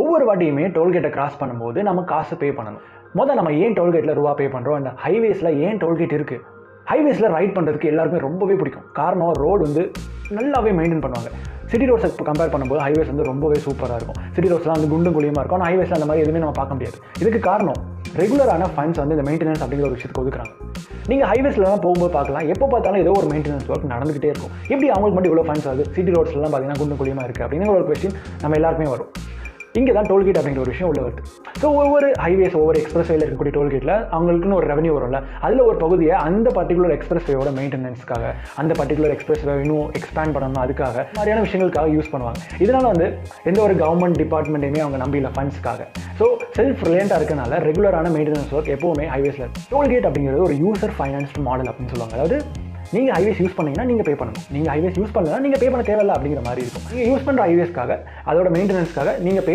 ஒவ்வொரு வாட்டியுமே டோல்கேட்டை கிராஸ் பண்ணும்போது நம்ம காசு பே பண்ணணும். முதல் நம்ம ஏன் டோல்கேட்டில் ரூபா பே பண்ணுறோம் அந்த ஹைவேஸில் ஏன் டோல்கேட் இருக்குது ஹைவேஸில் ரைட் பண்ணுறதுக்கு எல்லாருமே ரொம்பவே பிடிக்கும். காரணம் ரோடு வந்து நல்லாவே மெயின்டைன் பண்ணுவாங்க. சிட்டி ரோட்ஸை கம்பேர் பண்ணும்போது ஹைவேஸ் வந்து ரொம்பவே சூப்பராக இருக்கும். சிட்டி ரோட்ஸ்லாம் வந்து குண்டும் குழியமாக இருக்கும். ஆனால் ஹைவேஸில் அந்த மாதிரி எதுவுமே நம்ம பார்க்க முடியாது. இதுக்கு காரணம் ரெகுலரான ஃபண்ட்ஸ் வந்து இந்த மெயின்டெனன்ஸ் அப்படிங்கிற ஒரு விஷயத்துக்கு ஒதுக்குறாங்க. நீங்கள் ஹைவேஸ்லாம் போகும்போது பார்க்கலாம். எப்போ பார்த்தாலும் ஏதோ ஒரு மெயின்டெனன்ஸ் ஒர்க் நடந்துகிட்டே இருக்கும். எப்படி அவங்களுக்கு மட்டும் இவ்வளோ ஃபண்ட்ஸ் ஆகுது? சிட்டி ரோட்ஸ்லாம் பார்த்தீங்கன்னா குண்டும் குழியமாக இருக்குது அப்படிங்கிற ஒரு கொஸ்டின் நம்ம எல்லாருக்குமே வரும். இங்கே தான் டோல்கேட் அப்படிங்கிற ஒரு விஷயம் உள்ள வருது. ஸோ ஒவ்வொரு ஹைவேஸ் ஒவ்வொரு எக்ஸ்பிரஸ் வேல இருக்கக்கூடிய டோல்கேட்டில் அவங்களுக்குன்னு ஒரு ரெவன்யூ வரும்ல. அதில் ஒரு பகுதியை அந்த பர்டிகுலர் எக்ஸ்பிரஸ் வேயோட மெயின்டெனன்ஸ்க்காக அந்த பர்டிகுலர் எக்ஸ்பிரஸ் வே இன்னும் எக்ஸ்பேண்ட் பண்ணணும் அதுக்காக மாதிரியான விஷயங்களுக்காக யூஸ் பண்ணுவாங்க. இதனால் வந்து எந்த ஒரு கவர்மெண்ட் டிபார்ட்மெண்ட்டையுமே அவங்க நம்பியில ஃபண்ட்ஸ்க்காக ஸோ செல்ஃப் ரிலேண்டாக இருக்கனால ரெகுலரான மெயின்டெனன்ஸ் ஒர்க் எப்போவுமே ஹைவேஸில் டோல்கேட் அப்படிங்கிறது ஒரு யூசர் ஃபைனான்ஸ்டு மாடல் அப்படின்னு சொல்லுவாங்க. அதாவது நீங்கள் ஹைவேஸ் யூஸ் பண்ணீங்கன்னா நீங்கள் பே பண்ணணும். நீங்கள் ஹைவேஸ் யூஸ் பண்ணலன்னா நீங்கள் பே பண்ண தேவையில்ல அப்படிங்கிற மாதிரி இருக்கும். நீங்கள் யூஸ் பண்ணுற ஹைவேஸ்க்காக அதோட மெயின்டெனன்ஸ்க்காக நீங்கள் பே